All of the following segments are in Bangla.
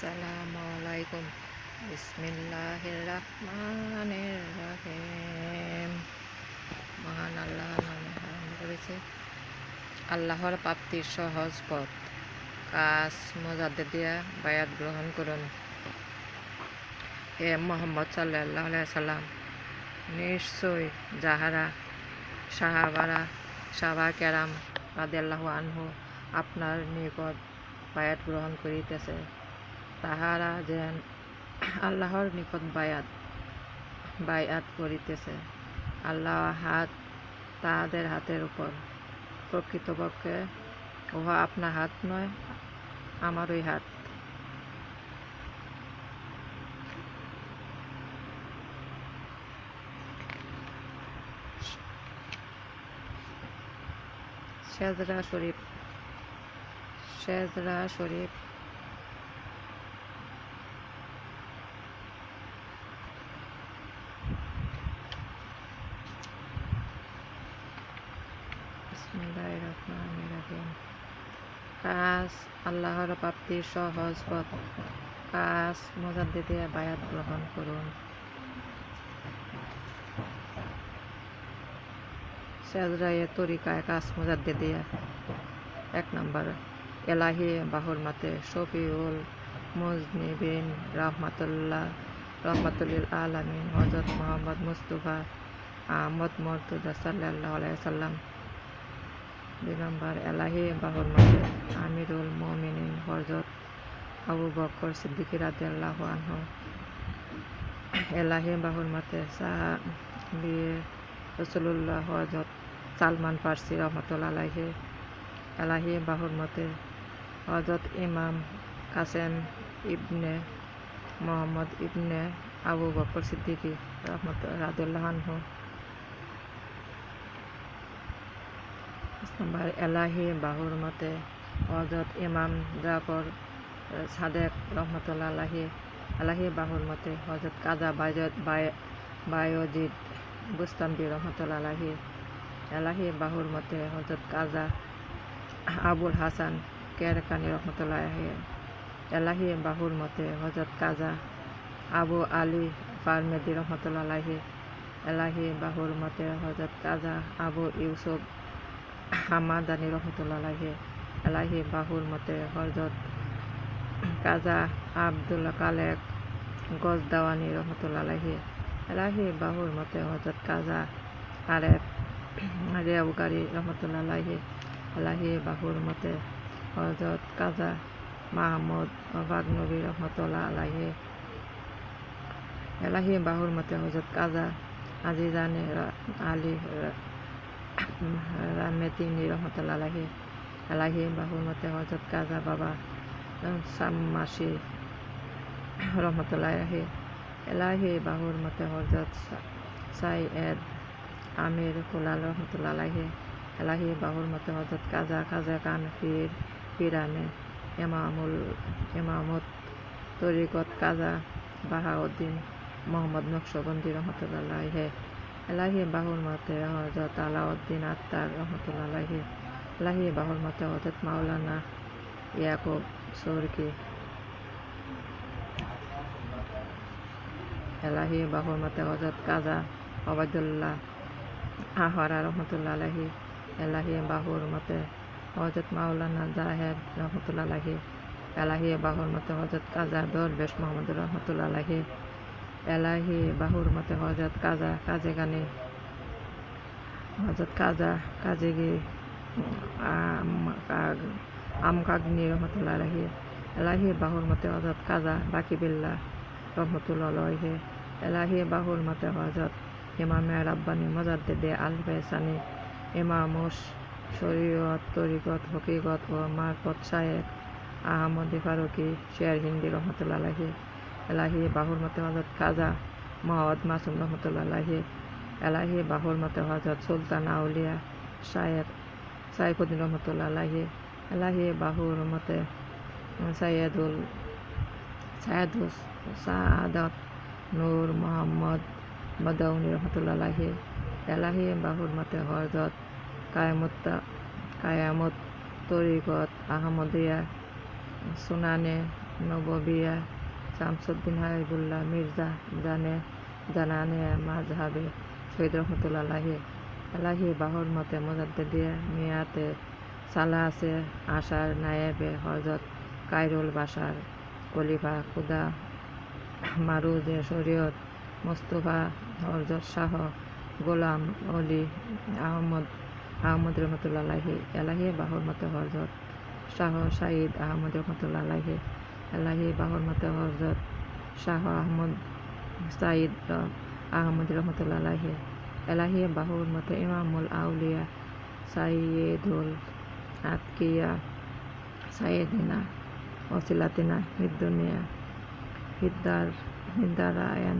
আসসালামু আলাইকুম বিসমিল্লাহির রহমানির রহিম মহান আল্লাহ নামে হারাম করেছে আল্লাহর প্রাপ্তির সহজ পথ। কাজ মজাদে দিয়া বায়াত গ্রহণ করুন। হে মোহাম্মদ সাল্লাহ সাল্লাম নিশ্চয় যাহারা সাহাবারা সাবা কেরাম রাদিয়াল্লাহু আনহু আপনার নিকট বায়াত গ্রহণ করিতেছে। তাহারা যেন আল্লাহর নিকট বায়াত বায়াত করিতেছে। আল্লাহ হাত তাহাদের হাতের উপর। প্রকৃতপক্ষে উহা আপনার হাত নয়, আমারই হাত। শেজরা শরীফ শেজরা শরীফ বিসমিল্লাহির রহমানির রহিম কাজ আল্লাহর প্রাপ্তির সহজ পথ। কাজ মোজাদ্দিদে বায়াত গ্রহণ করুন। সেজরায়ে তরিকায় কাজ মোজাদ্দিদে এক নম্বর, এলাহি বাহুর মাতে শফিউল মুজনিবিন রহমাতুল্লাহ রহমাতুল্লিল আলমিন হজরত মোহাম্মদ মুস্তফা আহমদ মর্তুদা সাল্লাহ আলাইসাল্লাম দুই নম্বর এলাহি বাহুর মাতে আমিরুল মমিনিন হজরত আবু বকর সিদ্দিকি রাদিয়াল্লাহ আনহু এলাহি বাহুর মাতে সাহাবি রসুল্লাহ হজরত সালমান ফার্সি রহমতুল্লা আলাহি এলাহি বাহুর মতে হজরত ইমাম কাসেম ইবনে মোহাম্মদ ইবনে আবু বকর সিদ্দিকি রহমত রাদুল্লাহ আনহু এলাহি বাহুর মতে হজরত ইমাম জাফর সাদেক রহমতুল্লাহ আলাহি আলাহি বাহুর মতে হজরত কাজা বায়জত বায়োজিদ বুস্তাম্বি রহমতুল্লাহ আলাহি এলাহি বাহুর মতে হজরত কাজা আবুল হাসান কেরকানি রহমতুল্লাহ এলাহি বাহুর মতে হজরত কাজা আবু আলী ফারমেদি রহমতুল্লাহ আলাহি এলাহি বাহুর মতে হজরত কাজা আবু ইউসুফ হামাদানি রহমতুল্লাহ আলাহি এলাহি বাহুর মতে হজরত কাজা আবদুল্লাহ কালেক গজদাওয়ানি রহমতুল্লাহ আলাহি এলাহি বাহুর মতে হজরত কাজা আরেফ রেউগারি রহমতুল্লাহ আলাহি এলাহি বাহুর মতে হজরত কাজা মাহমুদ বাগনবী রহমতুল্লাহ আলাহি এলাহি বাহুর মতে হজরত কাজা আজিজানে আলী রামেতিনি রহমতুল্লাহ আলাহি এলাহি বাহুর মতে হজরত কাজা বাবা সাম্মাসি রহমতুল্লাহ আলাহি এলাহি বাহুর মতে হজরত সাইয়েদ আমির কুলাল রহমতুল্লাহ আলাহি এলাহি বাহুর মতে হজরত কাজা, খাজা কান পীর পিরানে এমামুল, এমামত তরিকত কাজা বাহাউদ্দিন মোহাম্মদ নকশবন্দি রহমতুল্লাহ আলাহি এলাহি বাহুর মতে হজরত আলাউদ্দিন আত্মার রহমতুল্লাহ আলাহি এলাহি বাহুর মতে হজরত মাওলানা ইয়াকুব সৌরকি এলাহি বাহুর মতে হজরত কাজা অবায়দুল্লাহ আহরা রহমতুল্লাহ আলাহি এলাহি বাহুর মতে হজরত মাওলানা জাহেদ রহমতুল্লাহ আলাহি এলাহি বাহুর মতে হজরত কাজা দরবেশ মোহাম্মদ রহমতুল্লাহ আলাহি এলাহি বাহুর মতে হজরত কাজা কাজে গানে। হজরত কাজা কাজেগি আমকাগ্নি রহমতুল্লাহ আলাহি এলাহি বাহুর মতে হজরত কাজা বাকিবিল্লা রহমতুল্লাহ আলহে এলাহি বাহুর মতে হজরত ইমামে রাব্বানি মজাদ্দেদে আল ফেসানি ইমামুস শরীয়ত, তরিকত হকিগত ও মারফত শায়েক আহমদ ফারুকি, শেয়ার হিন্দি রহমতুল্লাহ আলাহি এলাহি বাহুর মতে হজরত খাজা মহম্মদ মাসুম রহমতুল্লাহ আলাহি এলাহি বাহুর মতে হজরত সুলতান আউলিয়া শায়েক সাইফুদ্দিন রহমতুল্লাহ আলাহি এলাহি বাহুর মতে সাইয়েদুল সায়াদুল সাদাত নূর মোহাম্মদ বদাউনি রহমতুল্লাহ আলাহি এলাহি বাহুর মতে হজরত কায়ামত কায়ামত তরিকত আহমদিয়া সুনানে নববিয়া শামসুদ্দিন হাবিবুল্লাহ মির্জা জানে, জানানে মাজহাবে শহীদ রহমতুল্লাহ আলাহি আলাহি বাহর মতে মোজাদ্দেদিয়া মিয়াতে সালা আছে আশার নায়েবে হজরত কাইরুল বাসার কলিফা খুদা মারুজে শরীয়ত মোস্তফা হরজত শাহ গোলাম অলি আহমদ আহমদ রহমতুল্লাহ আলাহি এলাহি বাহর মতে হরজত শাহ সাঈদ আহমদ রহমতুল্লাহ আলাহি আলহী বাহৰমতে হজৰত শ্বাহ আহমদ চাইদ আহমদ ৰহমতুল আলহী এলাহী বাহুৰ মতে ইমামুল আউলিয়া চাইদুল আতকিয়া চাইদিনা অচিলাতিনা হিদুনিয়া হিদাৰ হিদাৰায়ণ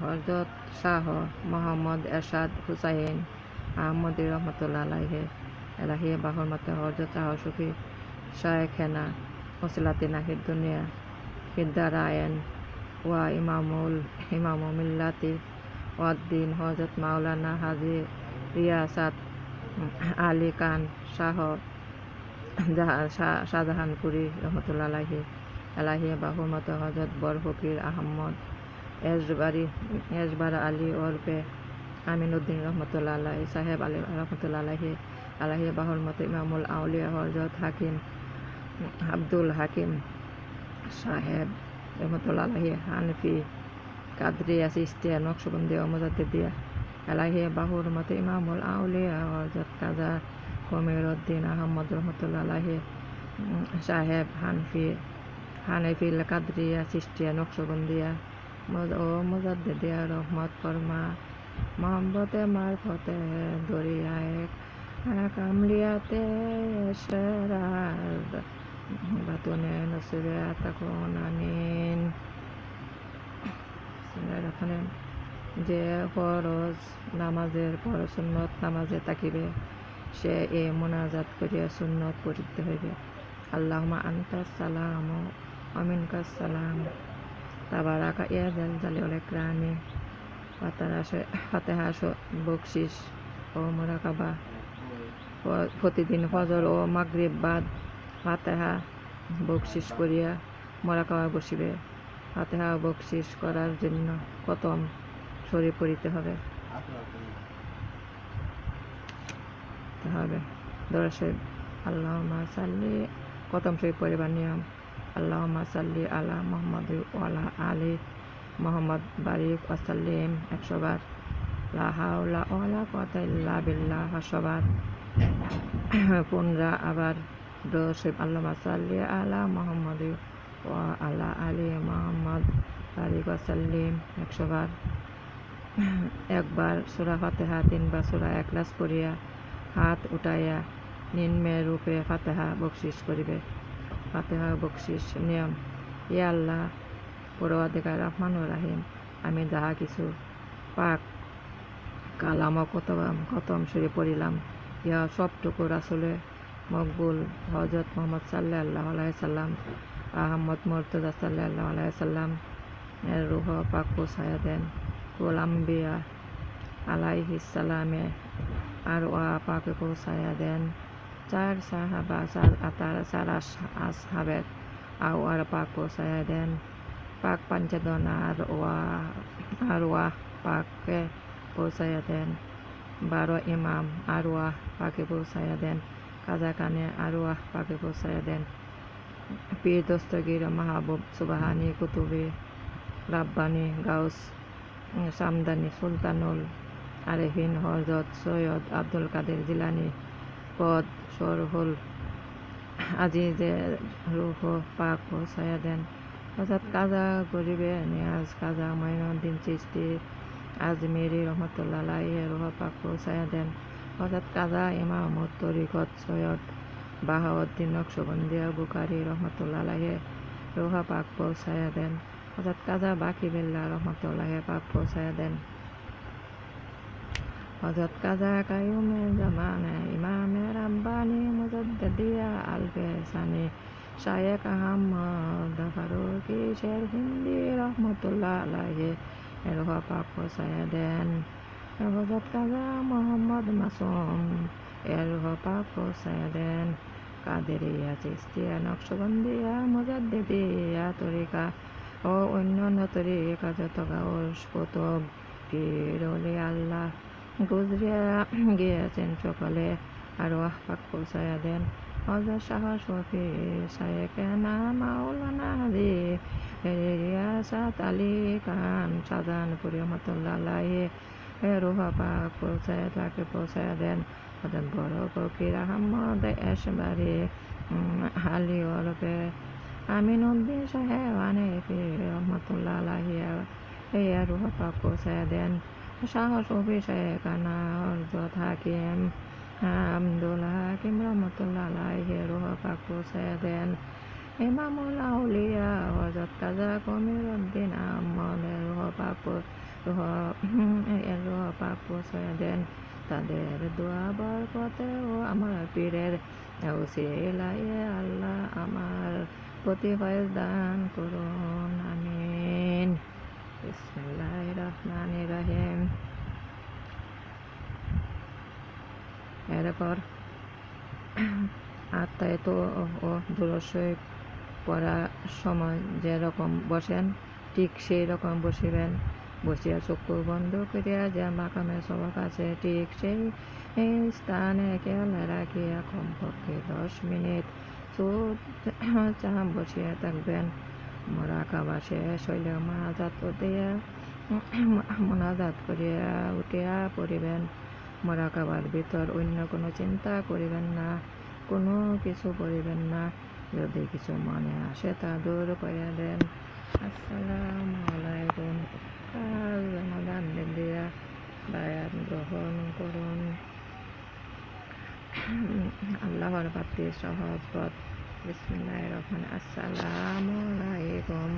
হজরত শাহ মোহাম্মদ এরশাদ হুসাইন আহমদ রহমতুল্লাহ আলাইহে এলাহিয়ে বাহর মতে হজরত শাহ সুফি শায়েখেনা ওসিলাতি নাহিদ দুনিয়া হিদ্দারায়ন ওয়া ইমামুল ইমামু মিল্লাতি ওয়াদ্দিন হজরত মাওলানা হাজি রিয়াসাত আলী খান শাহ শাহজাহানপুরি রহমতুল্লাহ আলাহি বাহুর মতে হজরত বর ফকির আহমদ এজবারি, এজবার আলী ওরফে আমিনুদ্দিন রহমতুল্লাহ আল্লাহ সাহেব আলী রহমতুল্লাহ আলাহি আলাহি বাহুর মতে ইমামুল আউলিয়া হজরত হাকিম, আব্দুল হাকিম সাহেব রহমতুল্লাহ আলাহি হানফি কাদরিয়া সিস্তিয়া নকশবন্দি দিয়া এলাহি বাহুর মতে ইমামুল আউলিয়া হজরত কাজা কমির উদ্দিন আহমদ রহমতুল্লাহ আলাহি সাহেব হানফি হানেফিল কাদরিয়া সিস্তিয়া নকশবন্দিয়া ও মুজাদ্দিদিয়া রহমত ফরমা মোহাম্মতে মারফতে দরিয়ায় কামলিয়াতে সেরাজ বাতুনে নসিবে আতাকুন আমিন এখানে যে ফরজ নামাজের পর সুন্নত নামাজে তাকিবে সে এ মোনাজাত করিয়া সুন্নত পড়িতে হইবে আল্লাহমা আন্তা সালাম, অমিনকা সালাম। তাবারাকা ইয়া জাল জালিউল ইকরামি ফাতেহা বকশিস ও মোরাকাবা। প্রতিদিন ফজর ও মাগরিব বাদ ফাতেহা বকশিস করিয়া মোরাকাবা বসিবে। ফাতেহা বকশিস করার জন্য প্রথম শরীর পড়িতে হবে। হবে দর্শক আল্লাহ সাল্লি। প্রথম শরীর পরিবার নিয়ম। আল্লাহমা সাল্লি আলা মোহাম্মদ ওয়ালা আলী মোহাম্মদ বারিক ওয়াসাল্লিম একশো বার লাহাউলা ওয়ালা কতাইল্লা বিল্লাহ একশোবার পুনরা আবার দোষিব আল্লামা সাল্লি আলা মোহাম্মদ ওয়া আলা আলী মোহাম্মদ বারিক ওয়াসাল্লিম একশো বার একবার সুরা ফাতেহা তিনবার সুরা একলাস করিয়া হাত উঠাইয়া নিম্নে রূপে ফাতেহা বকশিস করিবে। ফাতেহা বকশিস নিয়ম। ইয়া আল্লাহ পরওয়াদিকার রহমান রাহিম, আমি যাহা কিছু পাক কালাম কতম কতম সরে পড়িলাম ইয়া সবটুকু আসলে মকবুল হজরত মোহাম্মদ সাল্লাহ আল্লাহ সাল্লাম আহমদ মর্তজা সাল্লাহ আল্লাহ সাল্লাম এর রুহ পাক পৌঁছায়া দেন। কোলাম্বিয়া আলাইহিসালামে আর ওয়া পাকে পৌঁছায়া দেন। চার সাহাবা আতার চার আসহাবের আর পাক পৌঁছায় দেন পাক পাঞ্চাদন আর ওয়া আর ওয়া পাককে পৌঁছাইয়া দেন বারো ইমাম আর ওয়া পাকে পৌঁছাইয়া দেন কাজা কানে আর ওয়া পাকে পৌঁছাইয়া দেন পীর দস্তগির মাহবুব সুবাহানি কুতুবি, রাব্বানি গাউস, সামদানি সুলতানুল আরেফিন হজরত সৈয়দ আব্দুল কাদের জিলানি পদ সরহুল। আজিজে রুহ পাক পৌঁছাইয়া দেন। অর্থাৎ কাজা গরিবে নিয়াজ কাজা মাইনুদ্দিন চিস্তি আজমেরি রহমতুল্লাহ রুহ পাক পৌঁছাইয়া দেন। অর্থাৎ কাজা ইমামত তরিকত সৈয়দ বাহাউদ্দিন নকশবন্দিয়া বুকারি রহমতুল্লাহ আলাহে রোহা পাক পৌঁছায়া দেন। হজরত কাজা বাকি বিল্লা রহমতুল্লাহে পাক পৌঁছায়া দেন। হজরত কাজা কায়ুমে জামানে ইমামে রাব্বানি মুজদ্দিয়া আলফে সানি শায়েক আহমদ ফারুকি শের হিন্দি রহমতুল্লাহ আলাহে রোহা পাক পৌঁছায়া দেন হজরত কাজা মোহাম্মদ মাসুম এর পাক পৌঁছায়া দেন কাদেরিয়া চিস্তিয়া নকশবন্দিয়া মুজাদ্দিদিয়া তরিকা ও অন্যান্য তরিকা যত গাউস কুতুব পীর আল্লাহ গুজরিয়া গিয়েছেন সকলে আর ওয়াহ পাক পৌঁছায়া দেন হজরত শাহ শফি শায়েকেনা মাওলানা হাজি রিয়াসাত আলী খান শাহজাহানপুরি রহমতুল্লাহ আলাহি রোহা পাক পৌঁছায় তাকে পৌঁছায় দেন। হজরত বড় ফকির আহমদ এসবারি আলী ওরফে আমিন উদ্দিন সাহেব আনেফি রহমতুল্লাহ আলাহি রোহা পাক পৌঁছায় দেন। শফি শেখানা হজরত হাকিম আব্দুল হাকিম রহমতুল্লাহ আলাহি রোহা পাক পৌঁছায় দেন। ইমামুল আউলিয়া হজরত কাজা কমির উদ্দিন আহমদ রোহ পাক রোহ পাক পৌঁছায় দেন। তাদের দোয়া বরকতে ও আমার পীরের উসিলাই আল্লাহ আমার প্রতি দান করুন, আমিন। রহিম এরপর আত্মায় তো ও দুরস্বই পড়ার সময় যেরকম বসেন ঠিক সেই রকম বসিবেন বসিয়া চক্ষু বন্ধ করিয়া যে মাকামে সবক আছে ঠিক সেই স্থানে খেয়াল রাখিয়া কমপক্ষে দশ মিনিট চা বসিয়া থাকবেন মরাকাবা শেষ হইলে মানাজাত দিয়া মোনাজাত করিয়া উঠিয়া পড়িবেন মরাকাবার ভিতর অন্য কোনো চিন্তা করিবেন না, কোনো কিছু করিবেন না। যদি কিছু মনে আসে তা দূর করে দেন। আসসালামু আলাইকুম। কাল রমাদান দিয়া বায়াত গ্রহণ করুন। আল্লাহর বাতি সহজ পথ বিসমিল্লাহির রহমান আসসালামু আলাইকুম